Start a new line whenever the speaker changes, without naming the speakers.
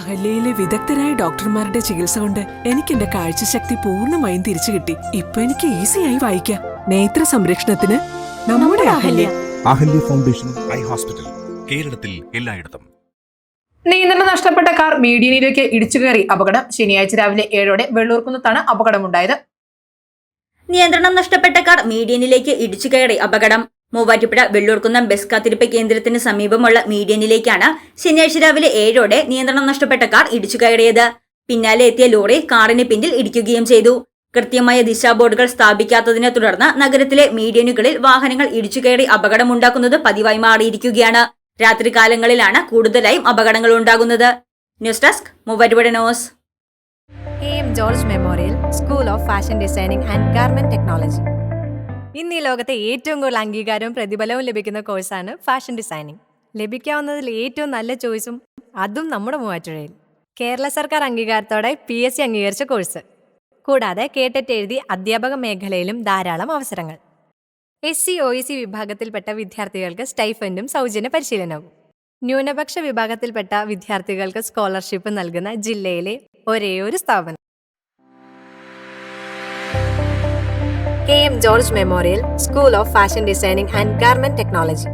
അഹല്യയിലെ വിദഗ്ധരായ ഡോക്ടർമാരുടെ ചികിത്സ കൊണ്ട് എനിക്ക് എന്റെ കാഴ്ചശക്തി പൂർണ്ണമായും തിരിച്ചു കിട്ടി ഇപ്പൊ എനിക്ക് ഈസിയായി വായിക്കാം നേത്ര സംരക്ഷണത്തിന് നമ്മുടെ Ahalya
Ahalya foundation eye hospital കേരളത്തിൽ എല്ലായിടത്തും
നിയന്ത്രണം നഷ്ടപ്പെട്ട കാർ മീഡിയനിലേക്ക് ഇടിച്ചു കയറി അപകടം ശനിയാഴ്ച രാവിലെ ഏഴോടെ വെള്ളൂർക്കുന്നത്താണ് അപകടമുണ്ടായത്
നിയന്ത്രണം നഷ്ടപ്പെട്ട കാർ മീഡിയനിലേക്ക് ഇടിച്ചു കയറി അപകടം മൂവാറ്റുപുഴ വെള്ളൂർക്കുന്നം ബസ് കാത്തിരിപ്പ് കേന്ദ്രത്തിന് സമീപമുള്ള മീഡിയനിലേക്കാണ് ശനിയാഴ്ച രാവിലെ ഏഴോടെ നിയന്ത്രണം നഷ്ടപ്പെട്ട കാർ ഇടിച്ചു കയറിയത് പിന്നാലെ എത്തിയ ലോറി കാറിന് പിന്നിൽ ഇടിക്കുകയും ചെയ്തു കൃത്യമായ ദിശാബോർഡുകൾ സ്ഥാപിക്കാത്തതിനെ തുടർന്ന് നഗരത്തിലെ മീഡിയനുകളിൽ വാഹനങ്ങൾ ഇടിച്ചു കയറി അപകടമുണ്ടാക്കുന്നത് പതിവായി മാറിയിരിക്കുകയാണ് രാത്രികാലങ്ങളിലാണ് കൂടുതലായും അപകടങ്ങൾ ഉണ്ടാകുന്നത് news desk Muvattupuzha
George memorial school of fashion designing and garment technology ഇന്ന് ഈ ലോകത്തെ ഏറ്റവും കൂടുതൽ അംഗീകാരവും പ്രതിഫലവും ലഭിക്കുന്ന കോഴ്സാണ് ഫാഷൻ ഡിസൈനിങ് ലഭിക്കാവുന്നതിൽ ഏറ്റവും നല്ല ചോയ്സും അതും നമ്മുടെ മൂവാറ്റുഴയിൽ കേരള സർക്കാർ അംഗീകാരത്തോടെ പി എസ് സി അംഗീകരിച്ച കോഴ്സ് കൂടാതെ കേട്ടിട്ട് എഴുതി അധ്യാപക മേഖലയിലും ധാരാളം അവസരങ്ങൾ എസ് സി ഒ സി വിഭാഗത്തിൽപ്പെട്ട വിദ്യാർത്ഥികൾക്ക് സ്റ്റൈഫൻഡും സൗജന്യ പരിശീലനവും ന്യൂനപക്ഷ വിഭാഗത്തിൽപ്പെട്ട വിദ്യാർത്ഥികൾക്ക് സ്കോളർഷിപ്പ് നൽകുന്ന ജില്ലയിലെ ഒരേയൊരു സ്ഥാപനം KM George Memorial School of Fashion Designing and Garment Technology.